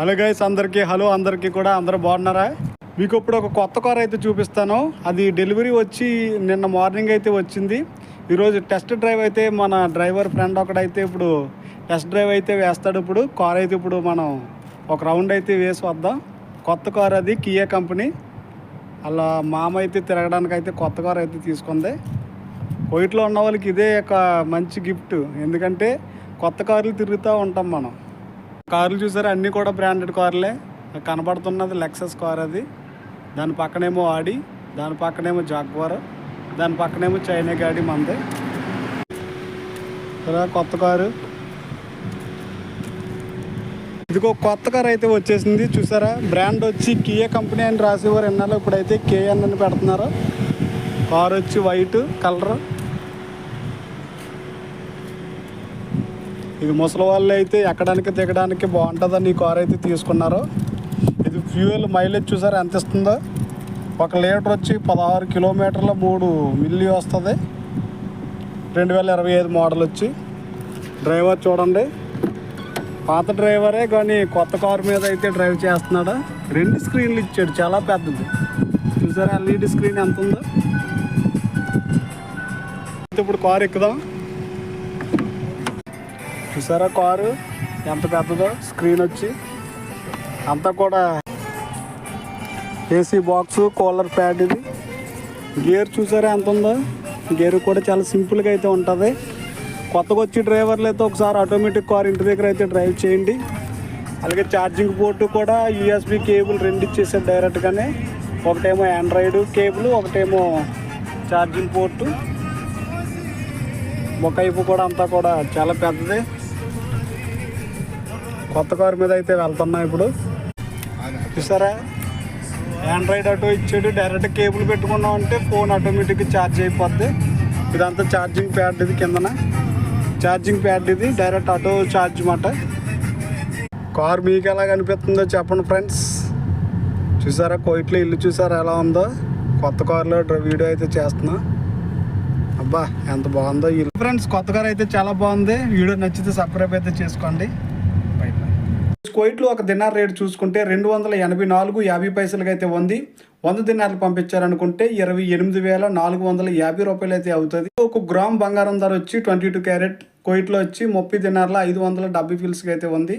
Hello guys అందరికీ hello అందరికీ కూడా అందరూ బాగున్నారా? మీకు ఇప్పుడు ఒక కొత్త కార్ అయితే చూపిస్తాను. అది డెలివరీ వచ్చి నిన్న మార్నింగ్ అయితే వచ్చింది. ఈరోజు టెస్ట్ డ్రైవ్ అయితే మన డ్రైవర్ ఫ్రెండ్ ఒకడైతే ఇప్పుడు టెస్ట్ డ్రైవ్ అయితే వేస్తాడు ఇప్పుడు. కార్ అయితే ఇప్పుడు మనం ఒక రౌండ్ అయితే వేసి వద్దాం. కొత్త కార్ అది కియా కంపెనీ అలా మామ అయితే తిరగడానికి అయితే కొత్త కార్ అయితే తీసుకుంది. కోయిట్లో ఉన్న వాళ్ళకి ఇదే ఒక మంచి గిఫ్ట్ ఎందుకంటే కొత్త కార్లు తిరుగుతూ ఉంటాం మనం. కార్లు చూసారా? అన్నీ కూడా బ్రాండెడ్ కార్లే. కనబడుతున్నది లెక్సస్ కార్ అది. దాని పక్కనేమో ఆడి దాని పక్కనేమో జాగ్వార్ దాని పక్కనేమో చైనా గాడి మంది. ఇలా కొత్త కారు. ఇదిగో కొత్త కార్ అయితే వచ్చేసింది. చూసారా? బ్రాండ్ వచ్చి కియా కంపెనీ అని రాసేవారు. ఎన్నాళ్ళు ఇప్పుడైతే కేఎన్ అని పెడుతున్నారు. కార్ వచ్చి వైట్ కలర్ ఇది ముసలి వాళ్ళు అయితే ఎక్కడానికి దిగడానికి బాగుంటుందని ఈ కార్ అయితే తీసుకున్నారు. ఇది ఫ్యూయల్ మైలేజ్ చూసారా ఎంత ఇస్తుందో? ఒక లీటర్ వచ్చి పదహారు కిలోమీటర్ల మూడు మిల్లీ వస్తుంది. రెండు వేల ఇరవై ఐదు మోడల్ వచ్చి. డ్రైవర్ చూడండి. పాత డ్రైవరే కానీ కొత్త కారు మీద అయితే డ్రైవ్ చేస్తున్నాడు. రెండు స్క్రీన్లు ఇచ్చాడు. చాలా పెద్దది. చూసారా ఎల్ఈడి స్క్రీన్ ఎంత ఉందో? అయితే ఇప్పుడు కారు ఎక్కుదాం. చూసారా కారు? ఎంత పెద్దదో? స్క్రీన్ వచ్చి. అంతా కూడా ఏసీ బాక్స్ కూలర్ ప్యాడ్ ఇది. గేర్ చూసారా ఎంత ఉందో? గేర్ కూడా చాలా సింపుల్గా అయితే ఉంటుంది. కొత్తగా వచ్చి డ్రైవర్లు అయితే ఒకసారి ఆటోమేటిక్ కార్ ఇంటి దగ్గర అయితే డ్రైవ్ చేయండి. అలాగే ఛార్జింగ్ పోర్టు కూడా యూఎస్బి కేబుల్ రెండు ఇచ్చేసారు డైరెక్ట్గానే. ఒకటేమో ఆండ్రాయిడ్ కేబుల్ ఒకటేమో ఛార్జింగ్ పోర్టు మొక్కైపు కూడా అంతా కూడా చాలా పెద్దది. కొత్త కారు మీద అయితే వెళ్తున్నాం ఇప్పుడు. చూసారా? ఆండ్రాయిడ్ ఆటో ఇచ్చాడు. డైరెక్ట్ కేబుల్ పెట్టుకున్నాం అంటే ఫోన్ ఆటోమేటిక్గా ఛార్జ్ అయిపోద్ది. ఇదంతా ఛార్జింగ్ ప్యాడ్ ఇది కిందన. ఛార్జింగ్ ప్యాడ్ ఇది డైరెక్ట్ ఆటో ఛార్జ్ మాట. కార్ మీకు ఎలా కనిపిస్తుందో చెప్పండి ఫ్రెండ్స్ చూసారా? కోయిట్లో ఇల్లు చూసారా? ఎలా ఉందో? కొత్త కార్లో వీడియో అయితే చేస్తున్నా. అబ్బా ఎంత బాగుందో ఇల్లు ఫ్రెండ్స్ కొత్త కార్ అయితే చాలా బాగుంది. వీడియో నచ్చితే సబ్స్క్రైబ్ అయితే చేసుకోండి. కోయిట్లో ఒక దినార్ రేటు చూసుకుంటే రెండు వందల ఎనభై నాలుగు యాభై పైసలుగా అయితే ఉంది. వంద దినార్లు పంపించారనుకుంటే ఇరవై ఎనిమిది వేల నాలుగు వందల యాభై రూపాయలు అయితే అవుతుంది. ఒక గ్రామ్ బంగారం ధర వచ్చి ట్వంటీ టూ క్యారెట్. కోయిట్లో వచ్చి ముప్పై దినార్ల ఐదు వందల డెబ్బై ఫిల్స్కి అయితే ఉంది.